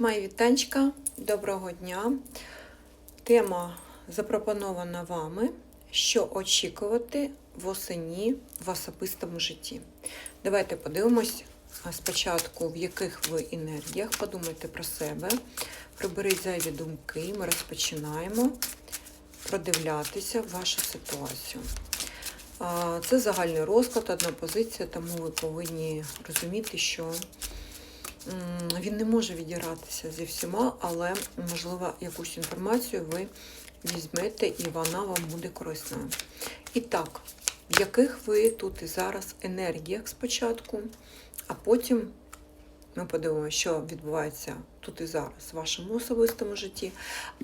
Мої вітанчика, доброго дня. Тема запропонована вами, що очікувати восені в особистому житті. Давайте подивимось спочатку, в яких ви енергіях. Подумайте про себе, приберіть зайві думки. Ми розпочинаємо продивлятися вашу ситуацію. Це загальний розклад, одна позиція, тому ви повинні розуміти, що він не може відігратися зі всіма, але, можливо, якусь інформацію ви візьмете і вона вам буде корисною. І так, в яких ви тут і зараз енергіях спочатку, а потім ми подивимося, що відбувається тут і зараз в вашому особистому житті,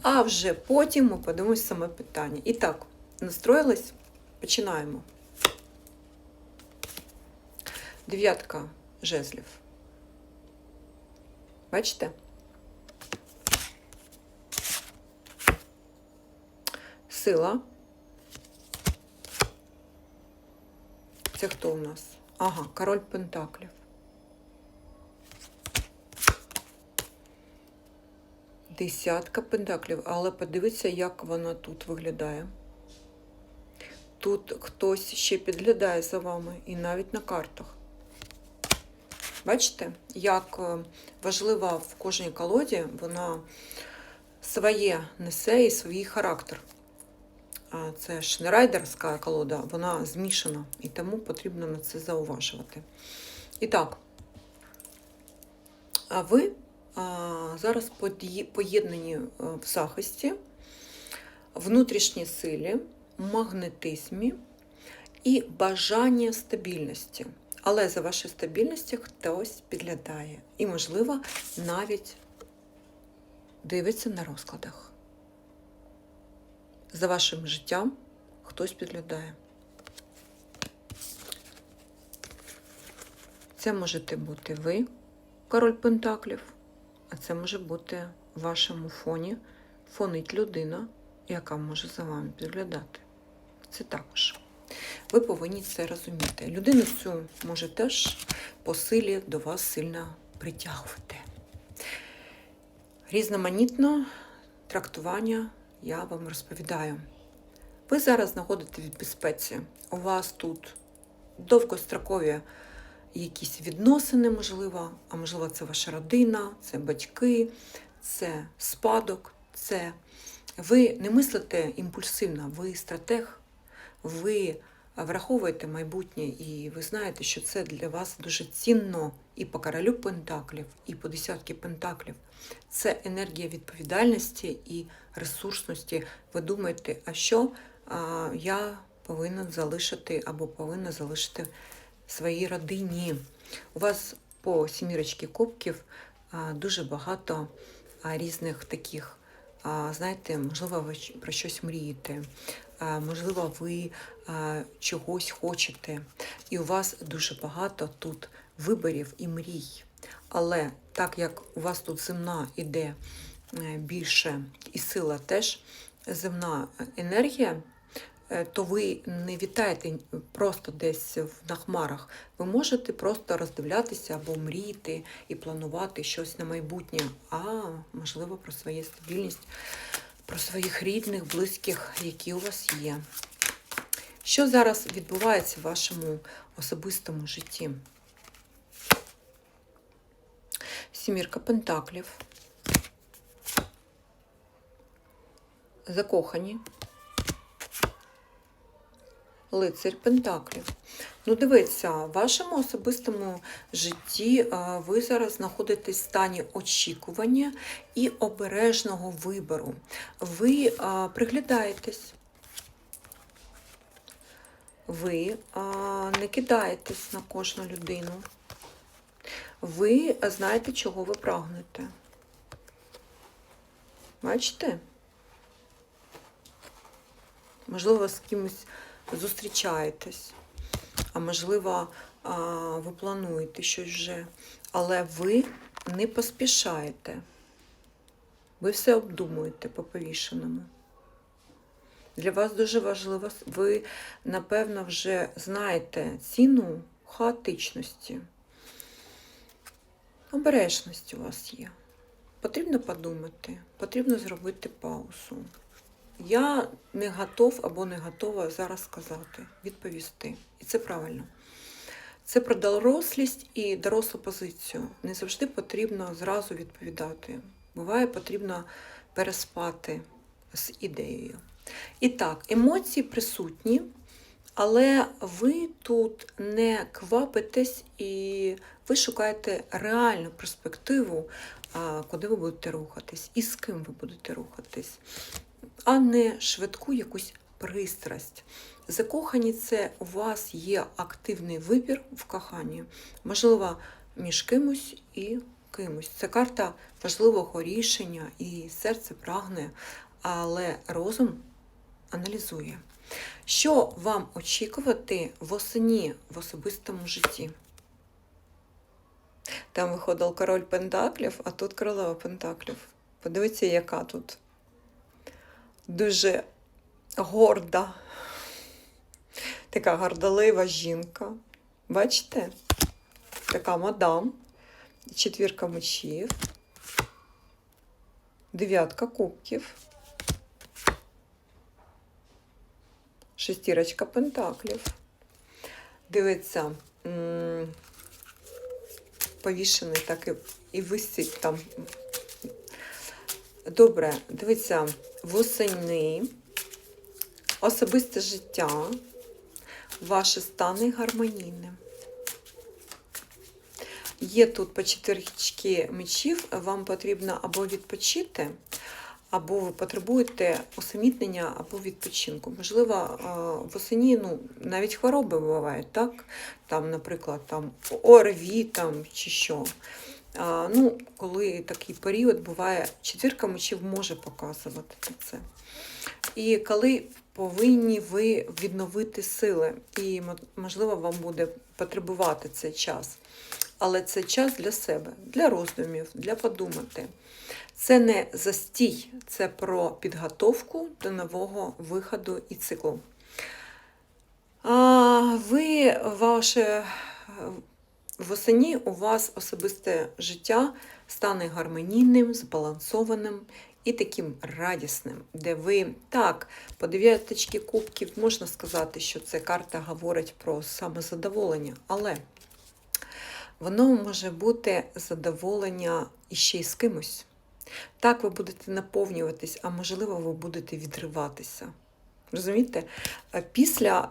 а вже потім ми подивимося саме питання. І так, настроїлись? Починаємо. Дев'ятка жезлів. Бачите? Сила. Це хто у нас? Ага, король Пентаклів. Десятка пентаклів, але подивіться, як вона тут виглядає. Тут хтось ще підглядає за вами і навіть на картах. Бачите, як е, важлива в кожній колоді вона своє несе і свій характер. Це ж не райдерська колода, вона змішана, і тому потрібно на це зауважувати. І так, ви зараз поєднані е, в захисті, внутрішній силі, магнетизмі і бажання стабільності. Але за вашою стабільністю хтось підглядає. І, можливо, навіть дивиться на розкладах. За вашим життям хтось підглядає. Це можете бути ви, король Пентаклів, а це може бути в вашому фоні фонить людина, яка може за вами підглядати. Це також. Ви повинні це розуміти. Людину цю може теж по силі до вас сильно притягувати. Різноманітно трактування я вам розповідаю. Ви зараз знаходитесь в безпеці. У вас тут довгострокові якісь відносини, можливо, а можливо, це ваша родина, це батьки, це спадок, це ви не мислите імпульсивно, ви стратег, ви враховуєте майбутнє, і ви знаєте, що це для вас дуже цінно і по королю пентаклів, і по десятки пентаклів. Це енергія відповідальності і ресурсності. Ви думаєте, а що я повинен залишити або повинна залишити своїй родині? У вас по сімірочці кубків дуже багато різних таких. Знаєте, можливо, ви про щось мрієте, можливо, ви чогось хочете, і у вас дуже багато тут виборів і мрій. Але так як у вас тут земна іде е, більше, і сила теж земна енергія, е, то ви не вітаєте просто десь на хмарах. Ви можете просто роздивлятися або мріяти і планувати щось на майбутнє, а можливо про свою стабільність, про своїх рідних, близьких, які у вас є. Що зараз відбувається в вашому особистому житті? Сімірка пентаклів. Закохані. Лицарь Пентаклів. Ну, дивіться, в вашому особистому житті ви зараз знаходитесь в стані очікування і обережного вибору. Ви приглядаєтесь. Ви не кидаєтесь на кожну людину. Ви знаєте, чого ви прагнете. Бачите? Можливо, з кимось зустрічаєтесь, а можливо, ви плануєте щось вже, але ви не поспішаєте. Ви все обдумуєте по повішеному. Для вас дуже важливо, ви, напевно, вже знаєте ціну хаотичності. Обережність у вас є. потрібно подумати, потрібно зробити паузу. Я не готов або не готова зараз сказати, відповісти. І це правильно. Це про дорослість і дорослу позицію. Не завжди потрібно зразу відповідати. Буває, потрібно переспати з ідеєю. І так, емоції присутні, але ви тут не квапитесь і ви шукаєте реальну перспективу, куди ви будете рухатись і з ким ви будете рухатись, а не швидку якусь пристрасть. Закохані це у вас є активний вибір в коханні, можливо, між кимось і кимось. Це карта важливого рішення, і серце прагне, але розум аналізує. Що вам очікувати восені в особистому житті? Там виходив король Пентаклів, а тут королева Пентаклів. Подивіться, яка тут дуже горда, така гордолива жінка. Бачите? Така мадам, четвірка мечів, дев'ятка кубків, шестірочка пентаклів. Дивиться, повішений так і, і висить там. Добре, дивіться, восени, особисте життя, ваші стани гармонійні. Є тут по четвірчки мечів, вам потрібно або відпочити, або ви потребуєте усамітнення або відпочинку. Можливо, восені ну, навіть хвороби бувають, так? Там, наприклад, там ОРВІ там, чи що. А, ну, коли такий період буває, четвірка мечів може показувати це. І коли повинні ви відновити сили, і можливо вам буде потребувати цей час. Але це час для себе, для роздумів, для подумати. Це не застій, це про підготовку до нового виходу і циклу. А, ви, ваше восені, у вас особисте життя стане гармонійним, збалансованим і таким радісним, де ви так, по дев'яточки кубків можна сказати, що це карта говорить про самозадоволення, але воно може бути задоволення іще й з кимось. Так ви будете наповнюватись, а можливо, ви будете відриватися. Розумієте? Е, Після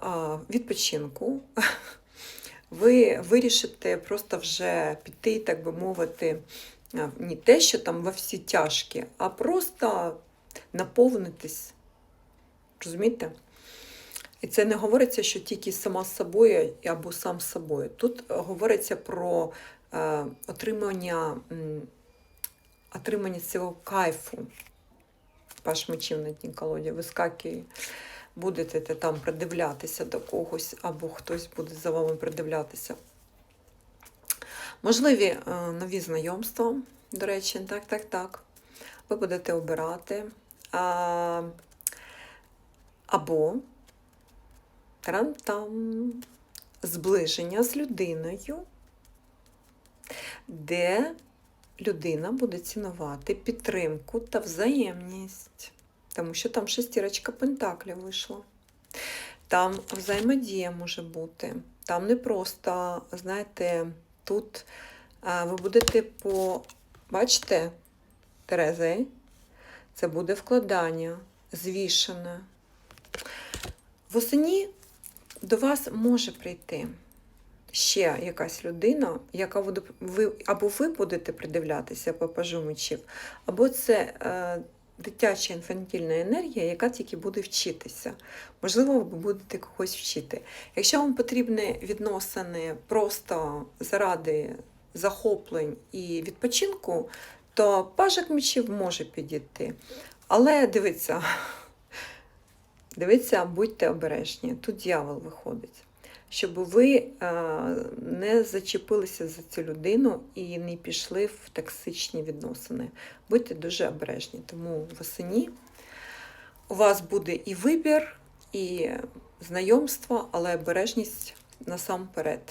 відпочинку ви вирішите просто вже піти, так би мовити, не те, що там во всі тяжкі, а просто наповнитись. Розумієте? І це не говориться, що тільки сама з собою або сам з собою. Тут говориться про е, отримання, отримання цього кайфу. Паш мечів на тій колоді вискакує. Будете те там придивлятися до когось, або хтось буде за вами придивлятися. Можливі е, нові знайомства, до речі, так, так, так. Ви будете обирати. Або Тарантам. Зближення з людиною, де людина буде цінувати підтримку та взаємність. Тому що там шестірочка пентаклів вийшла. Там взаємодія може бути. Там не просто, знаєте, тут ви будете по. Бачите, Терези, це буде вкладання, звішане. Восені до вас може прийти ще якась людина, яка буде ви або ви будете придивлятися по пажу мечів, або це е, дитяча інфантільна енергія, яка тільки буде вчитися. Можливо, ви будете когось вчити. Якщо вам потрібні відносини просто заради захоплень і відпочинку, то пажик мечів може підійти. Але дивіться. Дивіться, будьте обережні. Тут дьявол виходить. Щоб ви е, не зачепилися за цю людину і не пішли в токсичні відносини. Будьте дуже обережні. Тому восені у вас буде і вибір, і знайомство, але обережність насамперед.